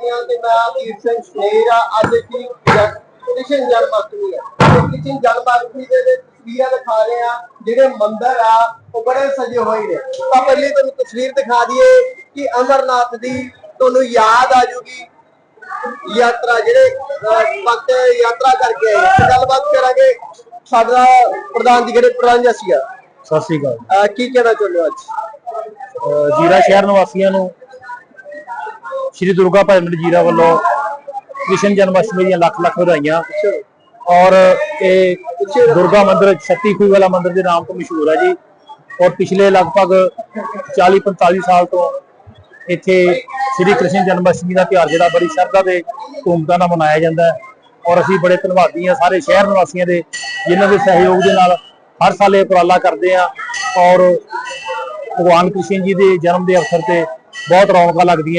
ਵਾਸੀਆਂ ਤੇ ਮੈਂ ਵੀਰ ਸਿੰਘ ਆ ਅੱਜ ਦੀ ਕ੍ਰਿਸ਼ਨ ਜਨਮਾਸ਼ਟਮੀ ਹੈ ਤੇ ਕ੍ਰਿਸ਼ਨ ਜਨਮਾਸ਼ਟਮੀ ਦੇ ਵਿੱਚ ਤਸਵੀਰਾਂ ਦਿਖਾ ਰਹੇ ਆ ਜਿਹੜੇ ਮੰਦਿਰ ਆ ਉਹ ਬੜੇ ਸਜੇ ਹੋਏ ਨੇ। ਤਾਂ ਪਹਿਲੇ ਤੁਹਾਨੂੰ ਤਸਵੀਰ ਦਿਖਾ ਦਈਏ ਕਿ ਅਮਰਨਾਥ ਦੀ ਤੁਹਾਨੂੰ ਯਾਦ ਆ ਜੂਗੀ। ਯਾਤਰਾ ਜਿਹੜੇ ਭਗਤ ਯਾਤਰਾ ਕਰਕੇ ਆਏ। ਗੱਲਬਾਤ ਕਰਾਂਗੇ ਸਾਡਾ ਪ੍ਰਧਾਨ ਜੀ ਜਿਹੜੇ ਪ੍ਰਧਾਨ ਜੀ ਸੀਗਾ ਸਤਿ ਸ੍ਰੀ ਅਕਾਲ। ਕੀ ਕਹਿਣਾ ਚਾਹੁੰਦੇ ਹੋ ਅੱਜ? ਜੀਰਾ ਸ਼ਹਿਰ ਨਿਵਾਸੀਆਂ ਨੂੰ ਸ਼੍ਰੀ ਦੁਰਗਾ ਭਾਈ ਮੰਦਿਰ ਜੀਰਾ ਵੱਲੋਂ ਕ੍ਰਿਸ਼ਨ ਜਨਮਸ਼ਟਮੀ ਦੀਆਂ ਲੱਖ ਲੱਖ ਵਧਾਈਆਂ। ਔਰ ਇਹ ਦੁਰਗਾ ਮੰਦਿਰ ਛੱਤੀ ਖੂਹ ਵਾਲਾ ਮੰਦਿਰ ਦੇ ਨਾਮ ਤੋਂ ਮਸ਼ਹੂਰ ਹੈ ਜੀ। ਔਰ ਪਿਛਲੇ ਲਗਭਗ 40 45 ਸਾਲ ਤੋਂ ਇੱਥੇ ਸ਼੍ਰੀ ਕ੍ਰਿਸ਼ਨ ਜਨਮਸ਼ਟਮੀ ਦਾ ਤਿਉਹਾਰ ਜਿਹੜਾ ਬੜੀ ਸ਼ਰਧਾ ਤੇ ਧੂਮਧਾਮ ਨਾਲ ਮਨਾਇਆ ਜਾਂਦਾ ਹੈ। ਔਰ ਅਸੀਂ ਬੜੇ ਧੰਨਵਾਦੀ ਹਾਂ ਸਾਰੇ ਸ਼ਹਿਰ ਨਿਵਾਸੀਆਂ ਦੇ, ਜਿਨ੍ਹਾਂ ਦੇ ਸਹਿਯੋਗ ਦੇ ਨਾਲ ਹਰ ਸਾਲ ਇਹ ਉਪਰਾਲਾ ਕਰਦੇ ਆ ਔਰ ਭਗਵਾਨ ਕ੍ਰਿਸ਼ਨ ਜੀ ਦੇ ਜਨਮ ਦੇ ਅਵਸਰ ਤੇ ਬਹੁਤ ਰੌਣਕਾਂ ਲੱਗਦੀਆਂ।